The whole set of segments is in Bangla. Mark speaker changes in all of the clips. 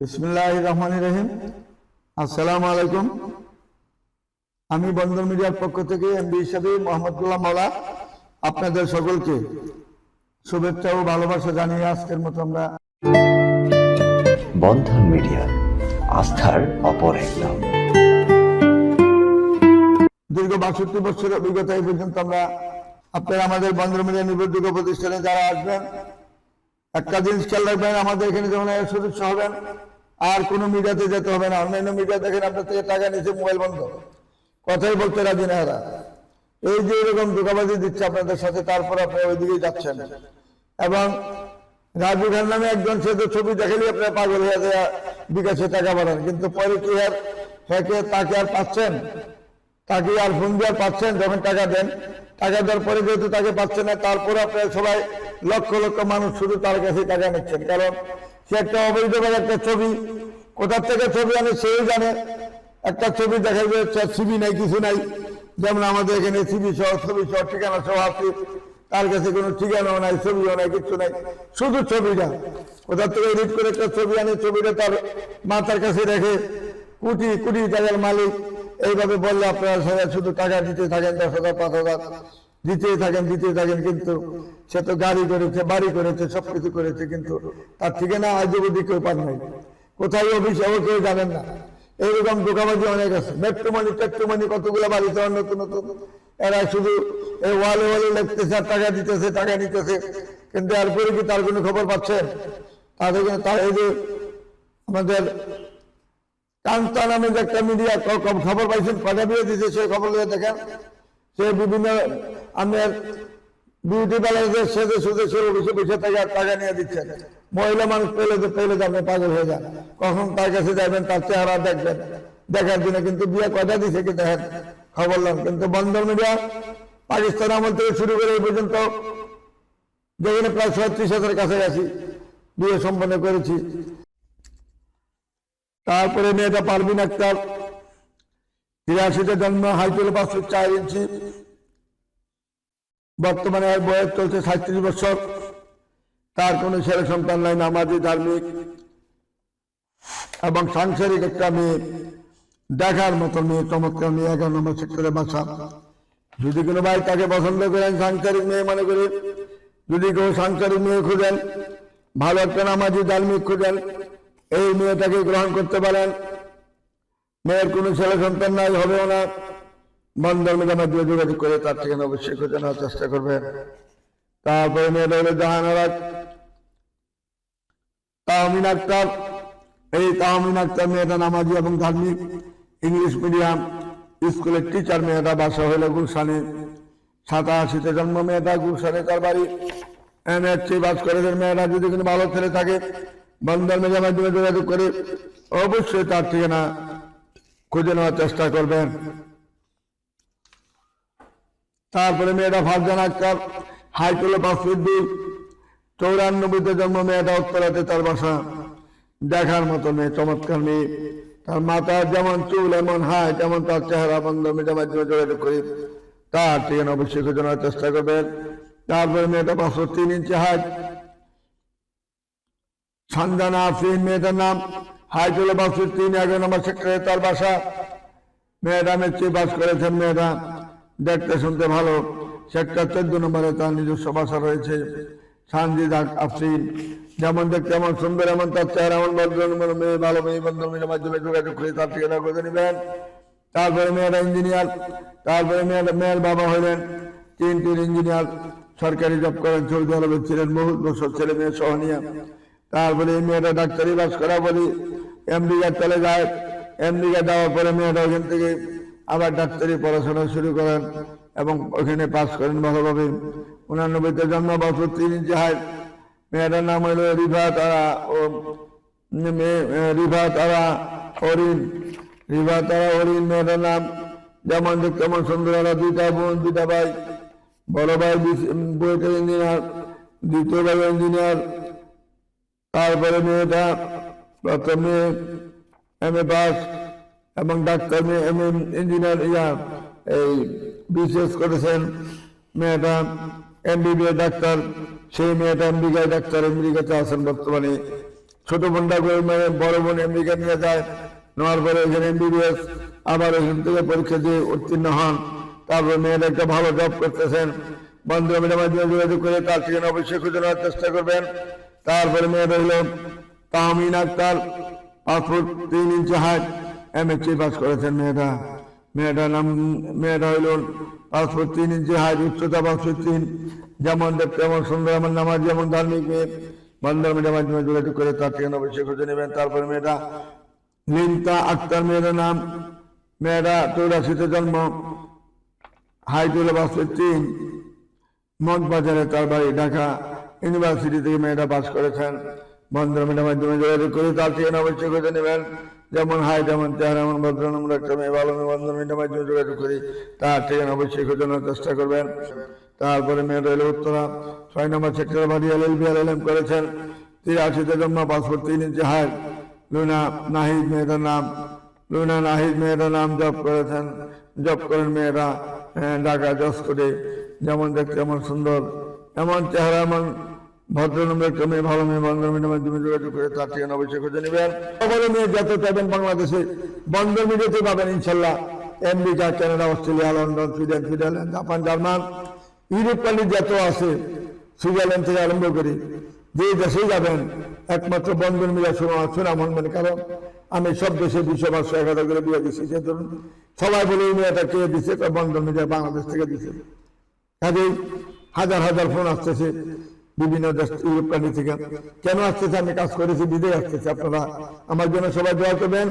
Speaker 1: বিসমুল্লাহ রহমান রহিম। আসসালামু আলাইকুম। আমি বন্দর মিডিয়ার পক্ষ থেকে এমবি হিসাবে মোহাম্মদুল্লাহ মৌলা আপনাদের সকলকে শুভেচ্ছা ও ভালোবাসা জানিয়ে আজকের মতো আমরা
Speaker 2: বন্ধন মিডিয়া আস্থার অপর এক নাম
Speaker 1: দীর্ঘ বাষট্টি বছরের অভিজ্ঞতা এই পর্যন্ত আমরা আপনারা আমাদের বন্দর মিডিয়া নিবন্ধিত প্রতিষ্ঠানে যারা আসবেন একটা জিনিস খেয়াল রাখবেন, আমাদের এখানে যেমন সদস্য হবেন আর কোনো মিডিয়াতে যেতে হবে না, অন্যান্য মিডিয়া দেখেন আপনার থেকে টাকা নিচে মোবাইল বন্ধ। কথাই বলতে রাজি না এরা। এই যে এরকম ধোকাবাজি দিচ্ছে আপনাদের সাথে, তারপর আপনি ওইদিকে যাচ্ছেন। এবং রাজু খান নামে একজন, সে তো ছবি দেখালে আপনার পাগল হয়ে বিকাশে টাকা বাড়ান। কিন্তু পরে কি আর হ্যাকে তাকে আর পাচ্ছেন? তাকে আর ফোন দিয়ে আর পাচ্ছেন, যখন টাকা দেন। টাকা দেওয়ার পরে যেহেতু তাকে পাচ্ছেন না, তারপরে আপনারা সবাই লক্ষ লক্ষ মানুষ শুধু তার কাছে টাকা নিচ্ছেন। কারণ সে একটা অবৈধভাবে একটা ছবি, কোথার থেকে ছবি আনে সেও জানে। একটা ছবি দেখা যাচ্ছে সিবি নাই, কিছু নাই। যেমন আমাদের এখানে সিবি সহ, ছবি সহ, ঠিকানা সহ আছে। তার কাছে কোনো ঠিকানাও নাই, ছবিও নাই, কিছু নাই। শুধু ছবিটা। কোথার থেকে এডিট করে একটা ছবি আনে, ছবিটা তার মাথার কাছে রেখে কোটি কোটি টাকার মালিক এইভাবে বললে আপনারা সবাই শুধু টাকা দিতে থাকেন, দশ হাজার, পাঁচ হাজার, দিতেই থাকেন দিতেই থাকেন, কিন্তু সে তো গাড়ি করেছে, বাড়ি করেছে, সবকিছু করেছে, কিন্তু তার ঠিকানা আজ অবধি কেউ পান নাই। কোথায় অফিস, ও কেউ জানেন না। এইরকম দোকাবাজি অনেক আছে। মেট্রোমানি টেট্রোমানি কতগুলো বাড়িতে নতুন নতুন। এরা শুধু এই ওয়ালে ওয়ালে লিখতেছে, আর টাকা দিতেছে, টাকা নিতেছে, কিন্তু এরপরে কি তার কোনো খবর পাচ্ছেন? তাদের তার এই যে আমাদের কান্তা নামে যে একটা মিডিয়া খবর পাইছেন, কটা দিয়ে দিচ্ছে সে খবর দিয়ে দেখেন। সে বিভিন্ন আমাদের বিউটি পার্লার সেজে সুদে সে বসে বসে থেকে টাকা নিয়ে দিচ্ছেন মহিলা মানুষ পেলে তো পেলে আপনি পাগল হয়ে যান। কখন তার কাছে যাবেন, তার চেহারা দেখবেন। দেখার জন্য কিন্তু বিয়ে কথা দিছে কি দেখেন? খবর লাম কিন্তু বন্দর মিডিয়া পাকিস্তান আমল থেকে শুরু করে এই পর্যন্ত যেখানে প্রায় ছত্রিশ হাজার কাছাকাছি বিয়ে সম্পন্ন করেছি। তারপরে মেয়েটা পারবিন আক্তার তিরাশিতে জন্ম হাইটেল পাঁচশো চার ইঞ্চি। বর্তমানে এর বয়স চলছে সাঁত্রিশ বছর। তার কোনো ছেলে সন্তান নাই, নামাজি, ধার্মিক এবং সাংসারিক একটা মেয়ে। দেখার মতো মেয়ে, চমৎকার মেয়ে, এগারো নম্বর সেক্টরে বাসা যদি কোনো ভাই তাকে পছন্দ করেন, সাংসারিক মেয়ে মনে করে। যদি কেউ সাংসারিক মেয়ে খুঁজেন, ভালো একটা নামাজি, ধার্মিক খুঁজেন এই মেয়েটাকে গ্রহণ করতে পারেন। মেয়ের কোনো ছেলে সন্তান নাই, হবেও না। বন্ধন মেয়ের মাধ্যমে যোগাযোগ করে তার ঠিকানা অবশ্যই খুঁজে নেওয়ার চেষ্টা করবেন। তারপরে মেয়েটা হলো জাহানারাজ। তাহমিন আক্তার। এই তাহমিন আক্তার মেয়েটা নামাজি এবং ধার্মিক। ইংলিশ মিডিয়াম স্কুলের টিচার মেয়েটা বাসা হলো গুলশানে। সাতাশিতে জন্ম মেয়েটা, গুলশানে তার বাড়ি। এমএসসি বাস করে মেয়েটা। যদি কোনো ভালো ছেলে থাকে বন্ধন মেয়ের মাধ্যমে যোগাযোগ করে, অবশ্যই তার ঠিকানা খুঁজে নেওয়ার চেষ্টা করবেন। তারপরে মেয়েটা ফারজান আক্তার হাইটুলে পাঁচ চৌরানব্বইতে জন্ম, মেয়েটা উত্তরাতে তার বাসা। দেখার মতো মেয়ে, চমৎকার মেয়ে। তার মাথার যেমন চুল, এমন হাই, তেমন তার চেহারা বন্ধ মেয়েটার মাধ্যমে যোগাযোগ করি। তার ঠিকানা অবশ্যই খুঁজে নেওয়ার চেষ্টা করবেন। তারপরে মেয়েটা পাঁচশো তিন ইঞ্চি হাইট সঞ্জনা আফরিন মেয়েটার নাম হাইটুলে পাঁচশো তিন এগারো নম্বর সেক্টরে তার বাসা। মেয়েটা মেট্রিক পাস করেছেন মেয়েটা দেখতে শুনতে ভালো। সেক্টর চোদ্দ নম্বরে তার নিজস্ব বাসা রয়েছে, সানজিদ আফরিন। যেমন দেখতে এমন সুন্দর, এমন তার চেহারা, এমন ভদ্র মেয়ে, ভালো মেয়ে, বন্ধু মেয়ের মাধ্যমে যোগাযোগ করে তার ঠিকানা করে নেবেন। তারপরে মেয়েরা ইঞ্জিনিয়ার, তারপরে মেয়ের মেয়ের বাবা হলেন তিনটির ইঞ্জিনিয়ার। সরকারি জব করেন, সৌদি ছিলেন, বহুত বছর ছেলে মেয়ে সহ নিয়ে। তারপরে মেয়েটা ডাক্তারি বাস করা বলি আমেরিকা চলে যায়। আমেরিকা যাওয়ার পরে মেয়েটা ওখান থেকে আবার ডাক্তারি পড়াশোনা শুরু করেন এবং ওখানে পাস করেন ভালোভাবে। উনানব্বইতে জন্ম বছর তিন হাইট মেয়েটার নাম হলো রিভা তারা ও রিভা তারা হরিণ। রিভা তারা হরিণ, মেয়েটার নাম যেমন তেমন সুন্দর দুইটা বোন, দুইটা ভাই। বড় ভাই বইটা ইঞ্জিনিয়ার, দ্বিতীয় ভাই ইঞ্জিনিয়ার। তারপরে মেয়েটা প্রথমে এম এ পাস এবং ডাক্তার মেয়ে এম এ ইঞ্জিনিয়ার ইয়া, এই বিশেষ করেছেন। মেয়েটা এমবিবিএ ডাক্তার, সেই মেয়েটা আমেরিকায় ডাক্তার আমেরিকাতে আছেন বর্তমানে। ছোট বোনটা করে মেয়ে বড় বোন আমেরিকা নিয়ে যায়, নেওয়ার পরে এখানে এমবিবিএস আবার এখান থেকে পরীক্ষা দিয়ে উত্তীর্ণ হন। তারপর মেয়েরা একটা ভালো জব করতেছেন। বন্ধু মিডিয়ার মাধ্যমে যোগাযোগ করে তার ঠিকানা অবশ্যই খুঁজে নেওয়ার চেষ্টা করবেন। তারপরে মেয়েটা হলো তাহমিন আক্তার পাসপোর্ট তিন ইঞ্চি height M S C pass করেছেন মেয়েটা। মেয়েটার নাম, মেয়েটা হইল পাসপোর্ট তিন ইঞ্চি হাইট উচ্চতা পাঁচশো তিন। যেমন দেখতে এমন সুন্দর, এমন নামাজ, যেমন ধার্মিক মেয়ে। বন্ধুর মিডিয়ার মাধ্যমে যোগাযোগ করে, তার ঠিকানা অবশ্যই খুঁজে নেবেন। তারপরে মেয়েটা লিন্তা আক্তার মেয়েটার নাম। মেয়েটা চৌরাশিতে জন্ম হলো পাঁচশো তিন। মগবাজারে তার বাড়ি, ঢাকা। ইউনিভার্সিটি থেকে মেয়েরা পাস করেছেন বন্ধুরা মাধ্যমে যোগাযোগ করে তার ঠিকানা অবশ্যই খুঁজে নেবেন। যেমন হাই যেমন চেহারা এমন ভদ্র নম্বর একটা মেয়ে ভালো মেয়ে বন্ধুরা মাধ্যমে যোগাযোগ করি তার ঠিকানা অবশ্যই খুঁজে নেওয়ার চেষ্টা করবেন। তারপরে মেয়েটা এলো উত্তরা। ছয় নম্বর সেক্টর বাড়ি এল L B L L M করেছেন। তিরাশিতে জন্ম পাসপোর্ট তিন ইঞ্চি হাই লুনা নাহিদ মেয়েটার নাম লুনা নাহিদ মেয়েটার নাম জব করেছেন। জব করেন মেয়েরা হ্যাঁ, ঢাকা জজ করে যেমন দেখতে এমন সুন্দর। এমন চেহারা, এমন ভদ্র নম্বর একটা মেয়ে ভালো মেয়ে বন্ধন মিডিয়ার মাধ্যমে যোগাযোগ করে তার ঠিকানা অবশ্যই খুঁজে নেবেন। সকলে মেয়ে যত চাইবেন বাংলাদেশে বন্ধন মিডিয়াতে পাবেন ইনশাল্লাহ। America Canada, Australia, London, Sweden, Switzerland, Japan, German, Europe country যত আছে, সুইজারল্যান্ড থেকে আরম্ভ করে যে দেশে যাবেন, একমাত্র বন্ধন মিডিয়া শোনা শোনা মনবেন কারণ আমি সব দেশে দুশো পাঁচশো এক হাজার করে বিয়ে দিচ্ছি সে ধরুন সবাই বলে, এই মেয়েটা কে দিচ্ছে বন্ধন মিডিয়া বাংলাদেশ থেকে দিচ্ছে কাজেই হাজার হাজার ফোন আসতেছে বিভিন্ন দেশ, ইউরোপ কান্ট্রি থেকে। কেন আসতেছে? আমি কাজ করেছি, বিদেশ আসতেছে আপনারা। আমার জন্য সবাই দোয়া করবেন।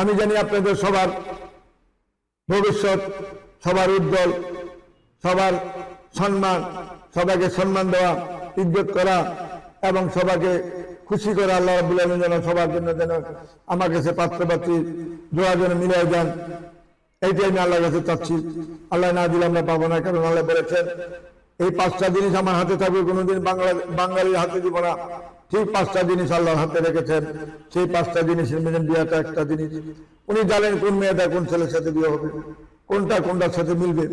Speaker 1: আমি জানি আপনাদের সবার ভবিষ্যৎ, সবার উজ্জ্বল, সবার সম্মান, সবাইকে সম্মান দেওয়া, ইজ্জত করা এবং সবাইকে খুশি করা আল্লাহ আলামিন যেন সবার জন্য যেন আমার কাছে পাত্রপাত্রী দোয়া যেন মিলে যান। এইটাই আমি আল্লাহর কাছে চাচ্ছি। আল্লাহ না দিলে আমরা পাবো না, কারণ আল্লাহ বলেছেন এই পাঁচটা জিনিস আমার হাতে থাকবে, কোনোদিন বাংলা বাঙালির হাতে দিব না। ঠিক পাঁচটা জিনিস আল্লাহর হাতে রেখেছেন। সেই পাঁচটা জিনিসের মধ্যে বিয়েটা একটা জিনিস। উনি জানেন কোন মেয়েটা কোন ছেলের সাথে বিয়ে হবে, কোনটা কোনটার সাথে মিলবে।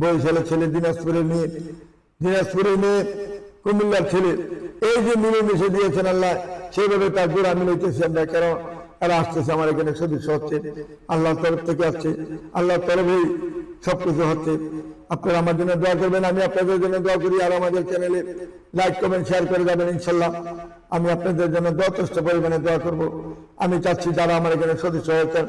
Speaker 1: বরিশালের ছেলে ছেলে দিনাজপুরের মেয়ে। দিনাজপুরের মেয়ে কুমিল্লার ছেলে। এই যে মিলেমিশে দিয়েছেন আল্লাহ, সেইভাবে তার জোড়া মিলাইতেছি আমরা। কেন? এরা আসতেছে, আমার এখানে সদস্য হচ্ছে। আল্লাহর তরফ থেকে আসছে। আল্লাহর তরফেই সবকিছু হচ্ছে। আপনারা আমার জন্য দোয়া করবেন, আমি আপনাদের জন্য দোয়া করি। আর আমাদের চ্যানেলে লাইক কমেন্ট শেয়ার করে যাবেন ইনশাল্লাহ আমি আপনাদের জন্য যথেষ্ট পরিমাণে দোয়া করব। আমি চাচ্ছি যারা আমার এখানে সদস্য হয়েছেন,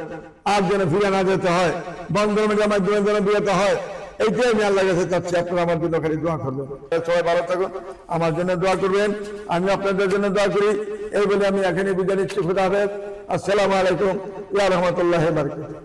Speaker 1: আর যেন ফিরে না যেতে হয় বন্ধন মিডিয়ার মাধ্যমে যেন বিরত হয়, এইটাই আমি আল্লাহ কাছে চাচ্ছি। আপনারা আমার জন্য খালি দোয়া করবেন। সবাই ভালো থাকুন, আমার জন্য দোয়া করবেন। আমি আপনাদের জন্য দোয়া করি। এই বলে আমি এখানে বিদায় নিচ্ছি। খুদা হাফেজ। আসসালামু আলাইকুম। রহমতুল্লাহ বারকাতুহু।